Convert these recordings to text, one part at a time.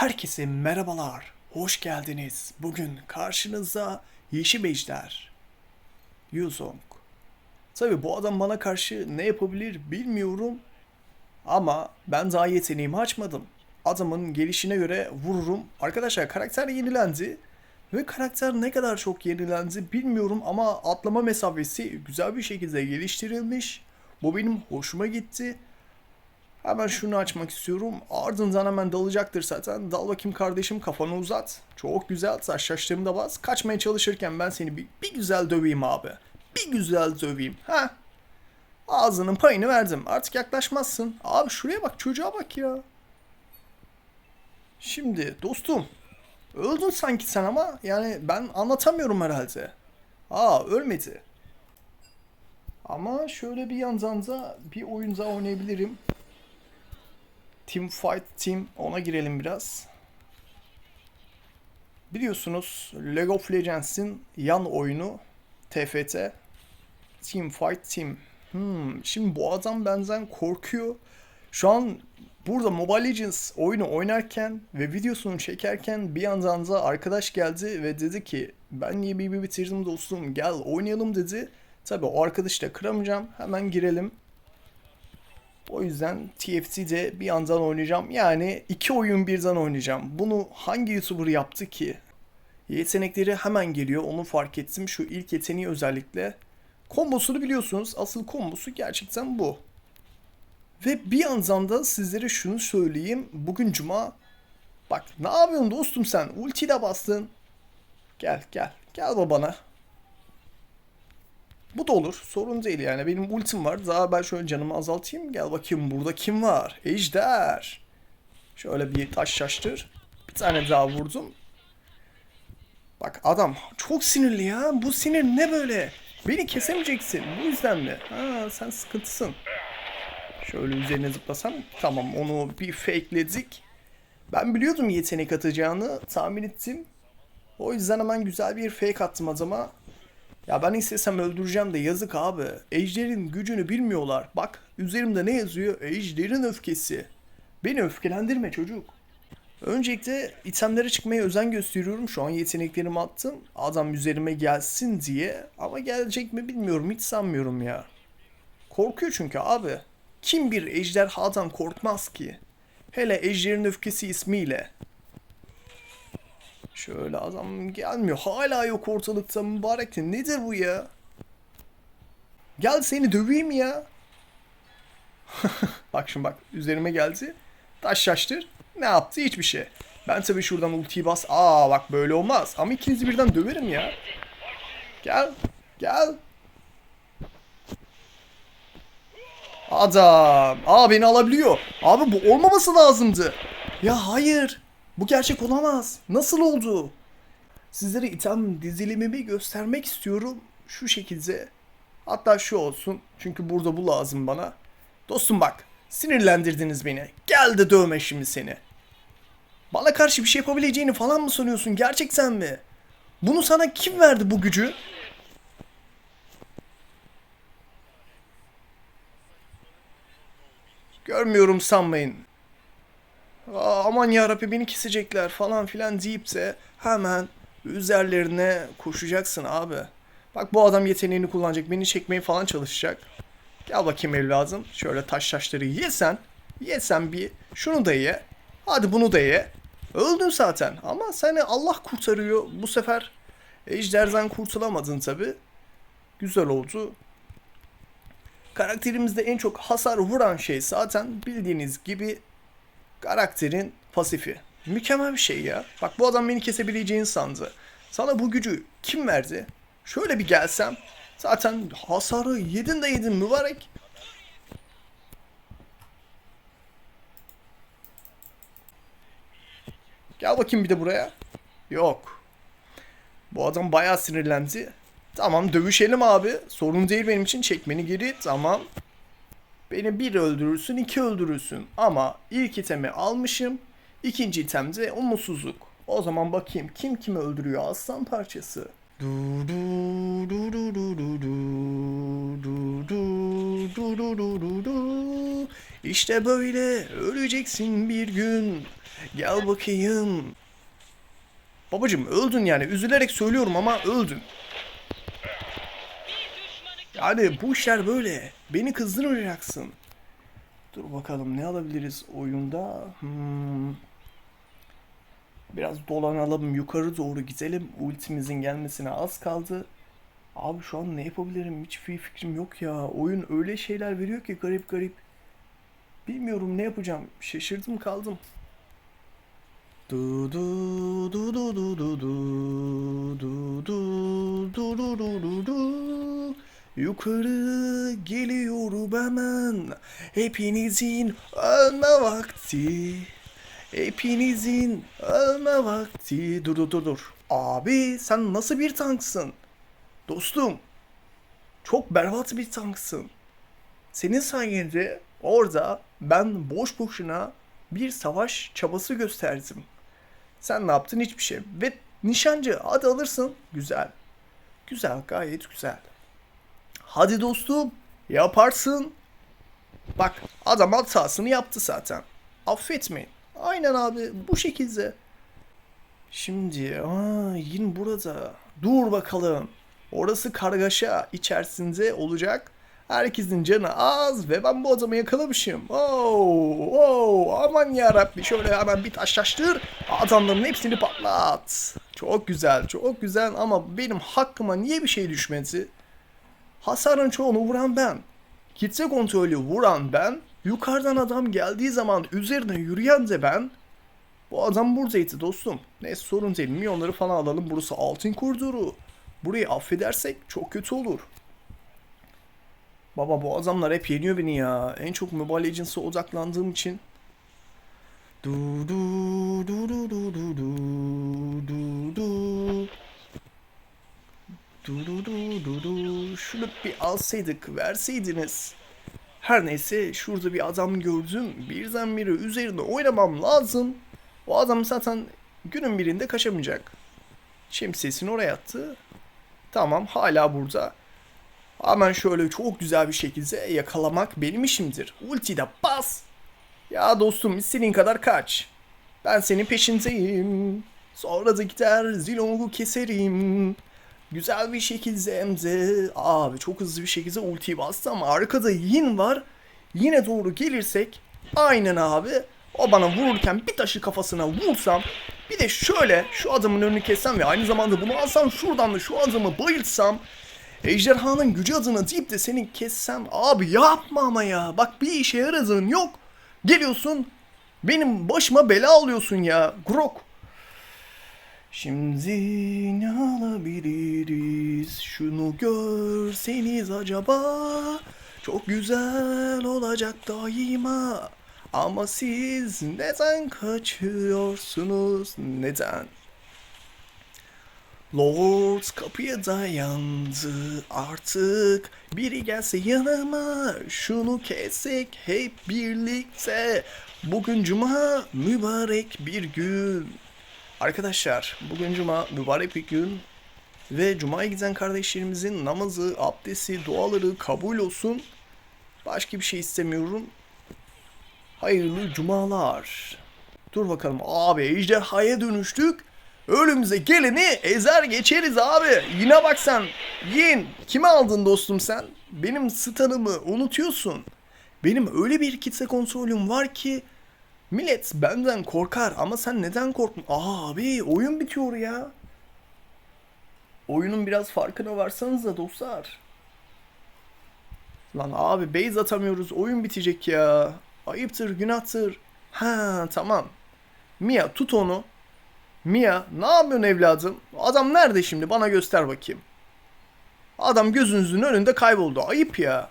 Herkese merhabalar, hoş geldiniz. Bugün karşınızda Yeşil Ejder. Yuzong. Tabi bu adam bana karşı ne yapabilir bilmiyorum. Ama ben daha yeteneğimi açmadım. Adamın gelişine göre vururum. Arkadaşlar karakter yenilendi. Ve karakter ne kadar çok yenilendi bilmiyorum ama atlama mesafesi güzel bir şekilde geliştirilmiş. Bu benim hoşuma gitti. Hemen şunu açmak istiyorum. Ardından hemen dalacaktır zaten. Dal bakayım kardeşim kafanı uzat. Çok güzel. Taşlaştığımı da bas. Kaçmaya çalışırken ben seni bir, bir güzel döveyim abi. Bir güzel döveyim. Ha? Ağzının payını verdim. Artık yaklaşmazsın. Abi şuraya bak çocuğa bak ya. Şimdi dostum. Öldün sanki sen ama yani ben anlatamıyorum herhalde. Aa ölmedi. Ama şöyle bir yandan da bir oyun daha oynayabilirim. Team Fight Team ona girelim biraz. Biliyorsunuz League of Legends'in yan oyunu TFT Team Fight Team. Hmm, şimdi bu adam benden korkuyor. Şu an burada Mobile Legends oyunu oynarken ve videosunu çekerken bir yandan da arkadaş geldi ve dedi ki ben niye BB bitirdim dostum gel oynayalım dedi. Tabi o arkadaşı da kıramayacağım hemen girelim. O yüzden TFT'de bir yandan oynayacağım. Yani iki oyun birden oynayacağım. Bunu hangi YouTuber yaptı ki? Yetenekleri hemen geliyor. Onu fark ettim. Şu ilk yeteneği özellikle. Kombosunu biliyorsunuz. Asıl kombosu gerçekten bu. Ve bir yandan da sizlere şunu söyleyeyim. Bugün cuma. Bak ne yapıyorsun dostum sen? Ulti de bastın. Gel gel. Gel babana. Bu da olur. Sorun değil yani. Benim ultim var. Daha ben şöyle canımı azaltayım. Gel bakayım burada kim var? Ejder. Şöyle bir taş şaştır. Bir tane daha vurdum. Bak adam çok sinirli ya. Bu sinir ne böyle? Beni kesemeyeceksin. Bu yüzden mi? Ha sen sıkıntısın. Şöyle üzerine zıplasam. Tamam onu bir fakeledik. Ben biliyordum yetenek atacağını. Tahmin ettim. O yüzden hemen güzel bir fake attım adama. Ya ben istesem öldüreceğim de yazık abi. Ejder'in gücünü bilmiyorlar. Bak üzerimde ne yazıyor? Ejder'in öfkesi. Beni öfkelendirme çocuk. Öncelikle itemlere çıkmaya özen gösteriyorum. Şu an yeteneklerimi attım. Adam üzerime gelsin diye. Ama gelecek mi bilmiyorum. Hiç sanmıyorum ya. Korkuyor çünkü abi. Kim bir ejderhadan korkmaz ki? Hele ejderin öfkesi ismiyle. Şöyle adam gelmiyor. Hala yok ortalıkta mübarek. Nedir bu ya? Gel seni döveyim ya. bak şimdi bak. Üzerime geldi. Taş şaştır. Ne yaptı? Hiçbir şey. Ben tabii şuradan ultiyi bas. Aa bak böyle olmaz. Ama ikinizi birden döverim ya. Gel. Gel. Adam. Aa beni alabiliyor. Abi bu olmaması lazımdı. Ya hayır. Bu gerçek olamaz. Nasıl oldu? Sizlere item dizilimimi göstermek istiyorum. Şu şekilde. Hatta şu olsun. Çünkü burada bu lazım bana. Dostum bak. Sinirlendirdiniz beni. Gel de dövme şimdi seni. Bana karşı bir şey yapabileceğini falan mı sanıyorsun? Gerçekten mi? Bunu sana kim verdi bu gücü? Görmüyorum sanmayın. Aa, aman yarabbi beni kesecekler falan filan deyip de hemen üzerlerine koşacaksın abi. Bak bu adam yeteneğini kullanacak. Beni çekmeye falan çalışacak. Gel bakayım evladım. Şöyle taş taşları yesen. Yesen bir. Şunu da ye. Hadi bunu da ye. Öldün zaten. Ama seni Allah kurtarıyor. Bu sefer ejderden kurtulamadın tabi. Güzel oldu. Karakterimizde en çok hasar vuran şey zaten bildiğiniz gibi karakterin pasifi. Mükemmel bir şey ya. Bak bu adam beni kesebileceğini sandı. Sana bu gücü kim verdi? Şöyle bir gelsem. Zaten hasarı yedin de yedin mübarek. Gel bakayım bir de buraya. Yok. Bu adam bayağı sinirlendi. Tamam dövüşelim abi. Sorun değil benim için çekmeni geri. Tamam. Beni bir öldürürsün, iki öldürürsün. Ama ilk itemi almışım. İkinci itemde umutsuzluk. O zaman bakayım kim kimi öldürüyor aslan parçası. İşte böyle öleceksin bir gün. Gel bakayım. Babacım öldün yani. Üzülerek söylüyorum ama öldün. Yani bu işler böyle. Beni kızdırmayacaksın. Dur bakalım ne alabiliriz oyunda. Hmm. Biraz dolanalım yukarı doğru gidelim. Ultimizin gelmesine az kaldı. Abi şu an ne yapabilirim hiç fikrim yok ya. Oyun öyle şeyler veriyor ki garip garip. Bilmiyorum ne yapacağım. Şaşırdım kaldım. Du du du du du du du du du du du du du Yukarı geliyorum hemen Hepinizin ölme vakti Hepinizin ölme vakti Dur dur dur dur Abi sen nasıl bir tanksın Dostum Çok berbat bir tanksın Senin sayende orada ben boş boşuna bir savaş çabası gösterdim. Sen ne yaptın? Hiçbir şey. Ve nişancı hadi alırsın. Güzel. Güzel gayet güzel. Hadi dostum yaparsın. Bak adam hatasını yaptı zaten. Affetmeyin. Aynen abi bu şekilde. Şimdi aa, yine burada. Dur bakalım. Orası kargaşa içerisinde olacak. Herkesin canı az ve ben bu adamı yakalamışım. Oo, oo, aman yarabbi şöyle hemen bir taşlaştır. Adamların hepsini patlat. Çok güzel, çok güzel ama benim hakkıma niye bir şey düşmedi? Hasarın çoğunu vuran ben. Kitle kontrolü vuran ben. Yukarıdan adam geldiği zaman üzerine yürüyen de ben. Bu adam buradaydı dostum. Neyse sorun değil. Milyonları falan alalım. Burası altın kurduru. Burayı affedersek çok kötü olur. Baba bu adamlar hep yeniyor beni ya. En çok Mobile Legends'a odaklandığım için. Du du du du du du du du du Du du du du Şunu bir alsaydık verseydiniz. Her neyse şurada bir adam gördüm. Birdenbire üzerine oynamam lazım. O adam zaten günün birinde kaçamayacak. Şemsiyesini oraya attı. Tamam hala burada. Hemen şöyle çok güzel bir şekilde yakalamak benim işimdir. Ultide bas. Ya dostum istediğin kadar kaç. Ben senin peşindeyim. Sonra da gider Zilong'u keserim. Güzel bir şekilde hem de abi çok hızlı bir şekilde ultiyi bastı ama arkada Yin var. Yine doğru gelirsek aynen abi o bana vururken bir taşı kafasına vursam bir de şöyle şu adamın önünü kessem ve aynı zamanda bunu alsam şuradan da şu adamı bayıltsam Ejderhanın gücü adına deyip de seni kessem abi yapma ama ya. Bak bir işe yaradığın yok. Geliyorsun benim başıma bela alıyorsun ya. Grok. Şimdi ne alabiliriz? Şunu görseniz acaba çok güzel olacak daima. Ama siz neden kaçıyorsunuz? Neden? Lord kapıya dayandı artık biri gelse yanıma şunu kessek hep birlikte bugün cuma mübarek bir gün Arkadaşlar bugün cuma mübarek bir gün ve cumaya giden kardeşlerimizin namazı, abdesti, duaları kabul olsun. Başka bir şey istemiyorum. Hayırlı cumalar. Dur bakalım abi ejderhaya dönüştük. Ölümüze geleni ezer geçeriz abi. Yine bak sen. Yin. Kimi aldın dostum sen? Benim stun'ımı unutuyorsun. Benim öyle bir kitle kontrolüm var ki millet benden korkar ama sen neden korktun? Abi oyun bitiyor ya. Oyunun biraz farkına varsanız da dostlar. Lan abi base atamıyoruz oyun bitecek ya. Ayıptır günahtır. Ha tamam. Mia tut onu. Mia ne yapıyorsun evladım? Adam nerede şimdi bana göster bakayım. Adam gözünüzün önünde kayboldu. Ayıp ya.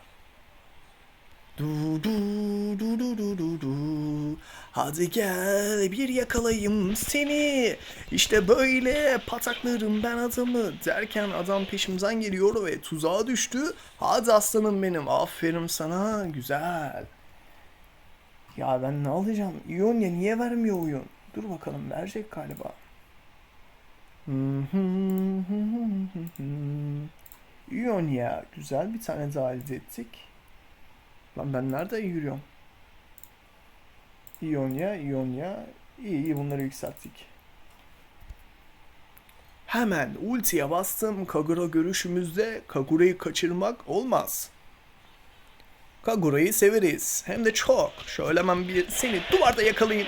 Du du du du du du du. Hadi gel bir yakalayayım seni. İşte böyle pataklarım ben adamı derken adam peşimden geliyor ve tuzağa düştü. Hadi aslanım benim aferin sana güzel. Ya ben ne alacağım? İonya niye vermiyor oyun? Dur bakalım verecek galiba. İonya güzel bir tane daha elde ettik. Lan ben nerede yürüyorum? İonya, İonya, İyi iyi bunları yükselttik. Hemen ultiye bastım. Kagura görüşümüzde Kagura'yı kaçırmak olmaz. Kagura'yı severiz. Hem de çok. Şöyle hemen bir seni duvarda yakalayayım.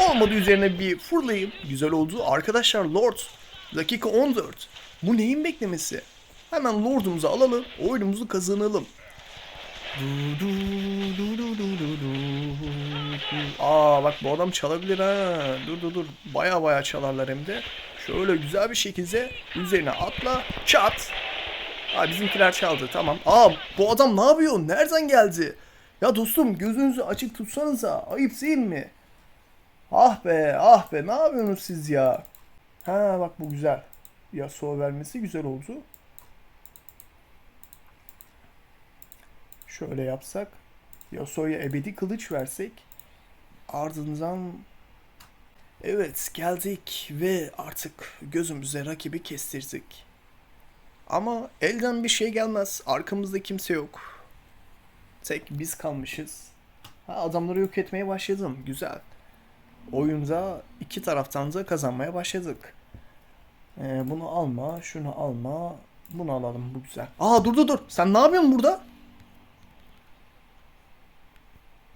Olmadı üzerine bir fırlayayım. Güzel oldu. Arkadaşlar Lord. Dakika 14. Bu neyin beklemesi? Hemen Lord'umuzu alalım. Oyunumuzu kazanalım. Du du du du du du du. Aa bak bu adam çalabilir ha. Dur dur dur. Baya baya çalarlar hem de. Şöyle güzel bir şekilde üzerine atla. Çat. Aa bizimkiler çaldı tamam. Aa bu adam ne yapıyor? Nereden geldi? Ya dostum gözünüzü açık tutsanıza. Ayıp değil mi? Ah be ah be ne yapıyorsunuz siz ya? Ha bak bu güzel. Yasuo vermesi güzel oldu. Şöyle yapsak. Yasuo'ya ebedi kılıç versek. Ardından Evet geldik ve artık gözümüze rakibi kestirdik. Ama elden bir şey gelmez. Arkamızda kimse yok. Tek biz kalmışız. Ha, adamları yok etmeye başladım. Güzel. Oyunda iki taraftan da kazanmaya başladık. Ee, bunu alma, şunu alma. Bunu alalım bu güzel. Aa dur dur dur. Sen ne yapıyorsun burada?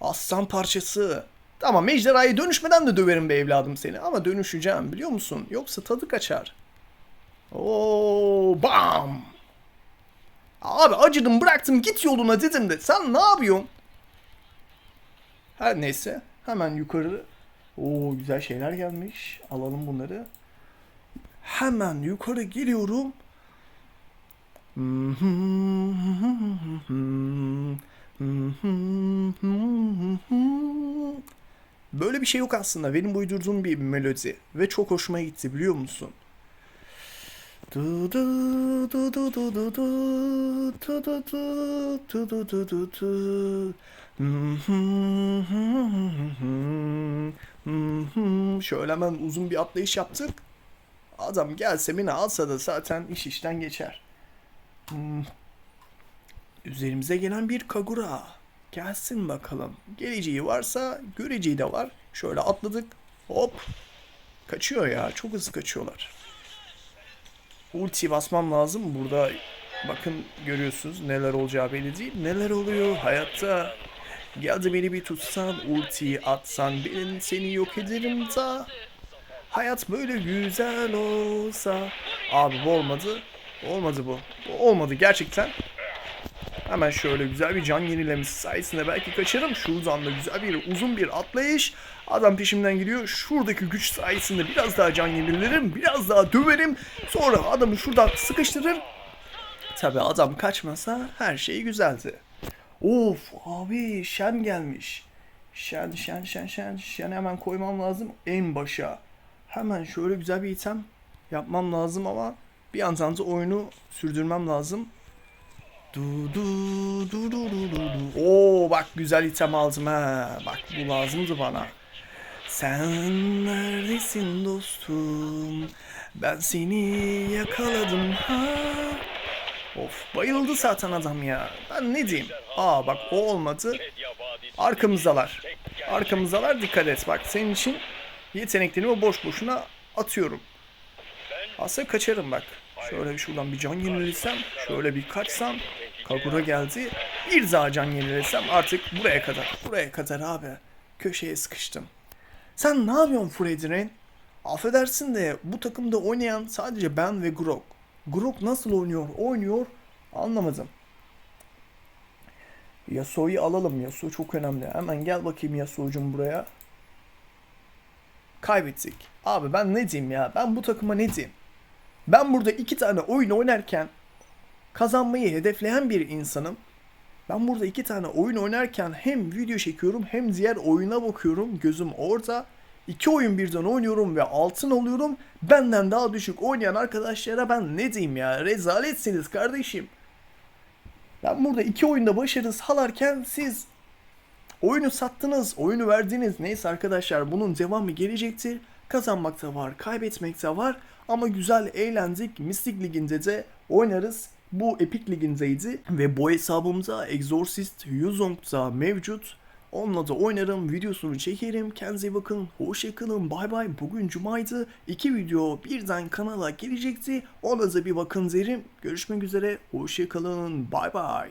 Aslan parçası. Tamam ejderhaya dönüşmeden de döverim be evladım seni. Ama dönüşeceğim biliyor musun? Yoksa tadı kaçar. Oo bam. Abi acıdım bıraktım git yoluna dedim de sen ne yapıyorsun? Her neyse hemen yukarı. Oo güzel şeyler gelmiş. Alalım bunları. Hemen yukarı geliyorum. Böyle bir şey yok aslında. Benim uydurduğum bir melodi. Ve çok hoşuma gitti biliyor musun? Şöyle hemen uzun bir atlayış yaptık. Adam gelse beni alsa da zaten iş işten geçer. Üzerimize gelen bir Kagura. Gelsin bakalım. Geleceği varsa göreceği de var. Şöyle atladık. Hop. Kaçıyor ya. Çok hızlı kaçıyorlar. Ulti basmam lazım. Burada bakın görüyorsunuz neler olacağı belli değil. Neler oluyor hayatta. Geldi beni bir tutsan, ultiyi atsan ben seni yok ederim da. Hayat böyle güzel olsa. Abi bu olmadı. Olmadı. Bu olmadı gerçekten. Hemen şöyle güzel bir can yenilemesi sayesinde belki kaçarım. Şuradan da güzel bir uzun bir atlayış. Adam peşimden gidiyor. Şuradaki güç sayesinde biraz daha can yenilerim. Biraz daha döverim. Sonra adamı şuradan sıkıştırır. Tabi adam kaçmasa her şey güzeldi. Of abi şen gelmiş. Şen şen şen şen şen hemen koymam lazım en başa. Hemen şöyle güzel bir item yapmam lazım ama bir yandan da oyunu sürdürmem lazım. Du du bak güzel item aldım ha. Bak bu lazımdı bana. Sen neredesin dostum? Ben seni yakaladım ha. Of bayıldı zaten adam ya. Ben ne diyeyim? Aa bak o olmadı. Arkamızdalar. Arkamızdalar dikkat et bak senin için yeteneklerimi boş boşuna atıyorum. Aslında kaçarım bak. Şöyle bir şuradan bir can yenilesem, şöyle bir kaçsam, Kagura geldi. Bir daha can yenilesem artık buraya kadar. Buraya kadar abi. Köşeye sıkıştım. Sen ne yapıyorsun Fredrin? Affedersin de bu takımda oynayan sadece ben ve Grok. Grok nasıl oynuyor? Oynuyor. Anlamadım. Yasuo'yu alalım. Yasuo çok önemli. Hemen gel bakayım Yasuo'cum buraya. Kaybettik. Abi ben ne diyeyim ya? Ben bu takıma ne diyeyim? Ben burada iki tane oyun oynarken kazanmayı hedefleyen bir insanım. Ben burada iki tane oyun oynarken hem video çekiyorum hem diğer oyuna bakıyorum. Gözüm orada. İki oyun birden oynuyorum ve altın oluyorum. Benden daha düşük oynayan arkadaşlara ben ne diyeyim ya? Rezaletsiniz kardeşim. Ben burada iki oyunda başarı sağlarken siz oyunu sattınız, oyunu verdiniz. Neyse arkadaşlar bunun devamı gelecektir. Kazanmak da var, kaybetmek var. Ama güzel eğlendik. Mystic Ligi'nde de oynarız. Bu Epic Ligi'ndeydi ve bu hesabımda Exorcist Yuzong da mevcut. Onunla da oynarım, videosunu çekerim. Kendinize iyi bakın. Hoşça kalın. Bay bay. Bugün cumaydı. İki video birden kanala gelecekti. Ona da bir bakın derim. Görüşmek üzere. Hoşça kalın. Bay bay.